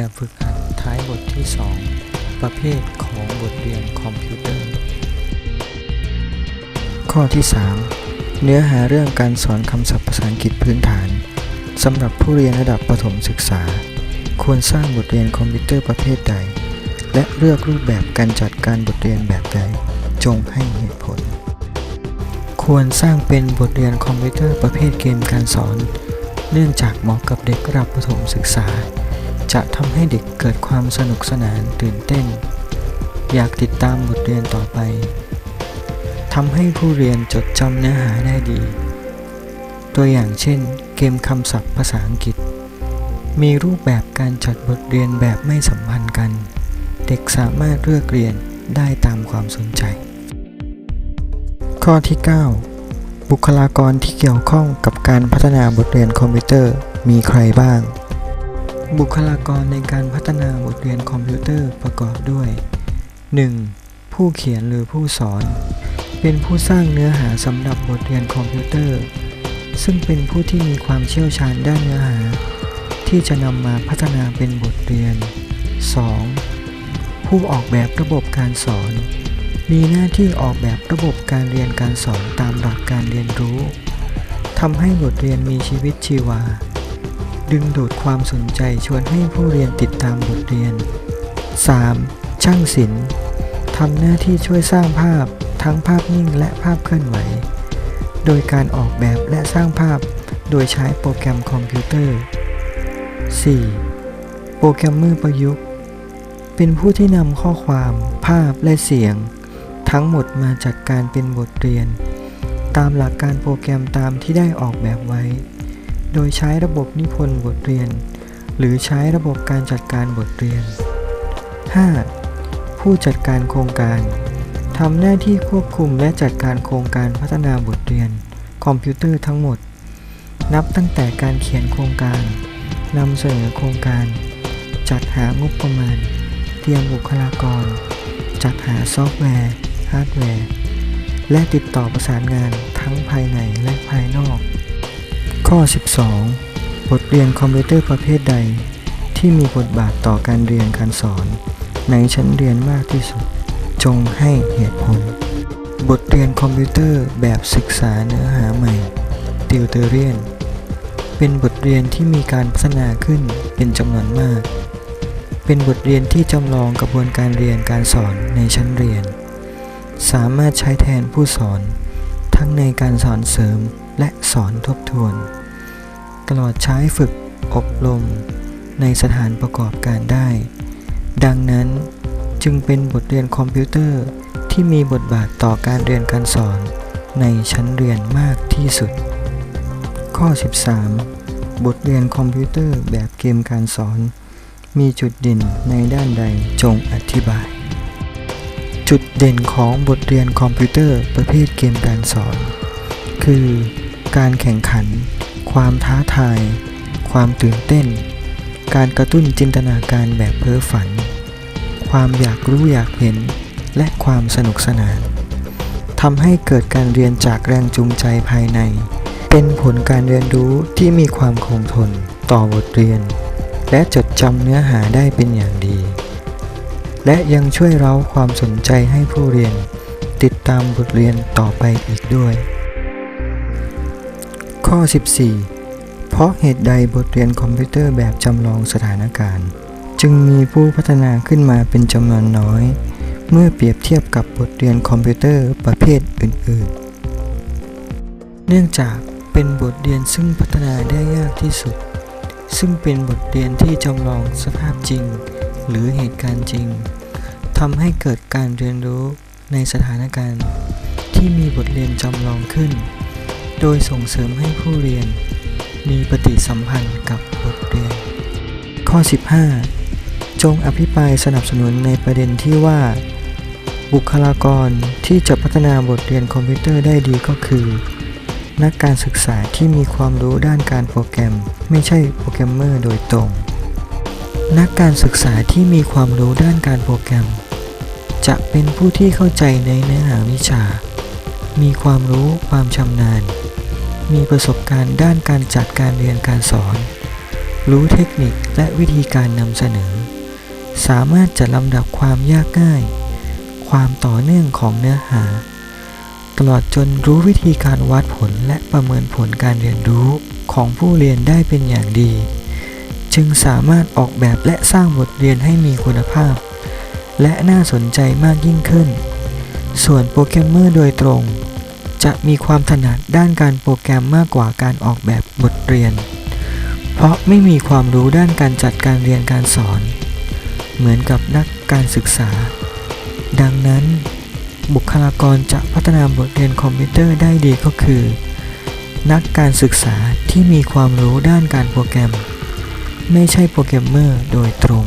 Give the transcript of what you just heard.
แบบฝึกหัดท้ายบทที่ 2 ประเภทของบทเรียนคอมพิวเตอร์ ข้อที่ 3 เนื้อหาเรื่องการสอนคำศัพท์ภาษาอังกฤษพื้นฐานสำหรับผู้เรียนระดับประถมศึกษา ควรสร้างบทเรียนคอมพิวเตอร์ประเภทใด และเลือกรูปแบบการจัดการบทเรียนแบบใด จงให้เหตุผล ควรสร้างเป็นบทเรียนคอมพิวเตอร์ประเภทเกมการสอน เนื่องจากเหมาะกับเด็กระดับประถมศึกษา จะทำให้เด็กเกิดความสนุกสนานตื่นเต้น อยากติดตามบทเรียนต่อไปทำให้ผู้เรียนจดจำเนื้อหาได้ดี ตัวอย่างเช่น เกมคำศัพท์ภาษาอังกฤษ มีรูปแบบการจัดบทเรียนแบบไม่สัมพันธ์กัน เด็กสามารถเลือกเรียนได้ตามความสนใจ ข้อที่ 9 บุคลากรที่เกี่ยวข้องกับการพัฒนาบทเรียนคอมพิวเตอร์มีใครบ้าง บุคลากรในการพัฒนาบทเรียนคอมพิวเตอร์ประกอบด้วย 1. ผู้เขียนหรือผู้สอน เป็นผู้สร้างเนื้อหาสำหรับบทเรียนคอมพิวเตอร์ ซึ่งเป็นผู้ที่มีความเชี่ยวชาญด้านเนื้อหา ที่จะนำมาพัฒนาเป็นบทเรียน 2. ผู้ออกแบบระบบการสอน มีหน้าที่ออกแบบระบบการเรียนการสอนตามหลักการเรียนรู้ทำให้บทเรียนมีชีวิตชีวา ดึงดูดความสนใจชวนให้ผู้เรียนติดตามบทเรียน 3. ช่างศิลป์ทำหน้าที่ช่วยสร้างภาพทั้งภาพนิ่งและภาพเคลื่อนไหว โดยการออกแบบและสร้างภาพโดยใช้โปรแกรมคอมพิวเตอร์ 4. โปรแกรมเมอร์ประยุกต์ เป็นผู้ที่นำข้อความ ภาพและเสียง ทั้งหมดมาจัดการเป็นบทเรียน ตามหลักการโปรแกรมตามที่ได้ออกแบบไว้ โดยใช้ระบบนิพนธ์บทเรียน หรือใช้ระบบการจัดการบทเรียน 5. ผู้จัดการโครงการทำหน้าที่ควบคุมและจัดการโครงการพัฒนาบทเรียน คอมพิวเตอร์ทั้งหมด นับตั้งแต่การเขียนโครงการนำเสนอโครงการ จัดหางบประมาณ เตรียมบุคลากร จัดหาซอฟต์แวร์ ฮาร์ดแวร์ และติดต่อประสานงานทั้งภายในและภายนอก ข้อ 12 บทเรียนคอมพิวเตอร์ประเภทใด ที่มีบทบาทต่อการเรียนการสอน ในชั้นเรียนมากที่สุด จงให้เหตุผล บทเรียนคอมพิวเตอร์แบบศึกษาเนื้อหาใหม่ติวเตอร์เรียน เป็นบทเรียนที่มีการพัฒนาขึ้นเป็นจำนวนมาก เป็นบทเรียนที่จำลองกระบวนการเรียนการสอนในชั้นเรียน สามารถใช้แทนผู้สอน ทั้งในการสอนเสริม และสอนทบทวน ตลอดใช้ฝึกอบรมในสถานประกอบการได้ ดังนั้นจึงเป็นบทเรียนคอมพิวเตอร์ที่มีบทบาทต่อการเรียนการสอนในชั้นเรียนมากที่สุด ข้อ 13 บทเรียนคอมพิวเตอร์แบบเกมการสอน มีจุดเด่นในด้านใดจงอธิบาย จุดเด่นของบทเรียนคอมพิวเตอร์ประเภทเกมการสอน คือ การแข่งขัน ความท้าทาย ความตื่นเต้น การกระตุ้นจินตนาการแบบเพ้อฝัน ความอยากรู้อยากเห็น และความสนุกสนานทำให้เกิดการเรียนจากแรงจูงใจภายใน เป็นผลการเรียนรู้ที่มีความคงทนต่อบทเรียน และจดจำเนื้อหาได้เป็นอย่างดี และยังช่วยเร้าความสนใจให้ผู้เรียน ติดตามบทเรียนต่อไปอีกด้วย ข้อ 14 เพราะเหตุใดบทเรียนคอมพิวเตอร์แบบจำลองสถานการณ์ จึงมีผู้พัฒนาขึ้นมาเป็นจำนวนน้อย เมื่อเปรียบเทียบกับบทเรียนคอมพิวเตอร์ประเภทอื่น ๆ เนื่องจากเป็นบทเรียนซึ่งพัฒนาได้ยากที่สุด ซึ่งเป็นบทเรียนที่จำลองสภาพจริง หรือเหตุการณ์จริงทำให้เกิดการเรียนรู้ในสถานการณ์ ที่มีบทเรียนจำลองขึ้น โดยส่งเสริมให้ผู้เรียน มีปฏิสัมพันธ์กับบทเรียน ข้อ 15 จงอภิปรายสนับสนุนในประเด็นที่ว่า บุคลากรที่จะพัฒนาบทเรียนคอมพิวเตอร์ได้ดีก็คือ นักการศึกษาที่มีความรู้ด้านการโปรแกรม ไม่ใช่โปรแกรมเมอร์โดยตรง นักการศึกษาที่มีความรู้ด้านการโปรแกรม จะเป็นผู้ที่เข้าใจในเนื้อหาวิชา มีความรู้ความชำนาญ มีประสบการณ์ด้านการจัดการเรียนการสอน รู้เทคนิคและวิธีการนำเสนอ สามารถจัดลำดับความยากง่าย ความต่อเนื่องของเนื้อหา ตลอดจนรู้วิธีการวัดผลและประเมินผลการเรียนรู้ของผู้เรียนได้เป็นอย่างดี จึงสามารถออกแบบและสร้างบทเรียนให้มีคุณภาพ และน่าสนใจมากยิ่งขึ้น ส่วนโปรแกรมเมอร์โดยตรง จะมีความถนัดด้านการโปรแกรมมากกว่าการออกแบบบทเรียน เพราะไม่มีความรู้ด้านการจัดการเรียนการสอน เหมือนกับนักการศึกษา ดังนั้น บุคลากรจะพัฒนาบทเรียนคอมพิวเตอร์ได้ดีก็คือ นักการศึกษาที่มีความรู้ด้านการโปรแกรม ไม่ใช่โปรแกรมเมอร์โดยตรง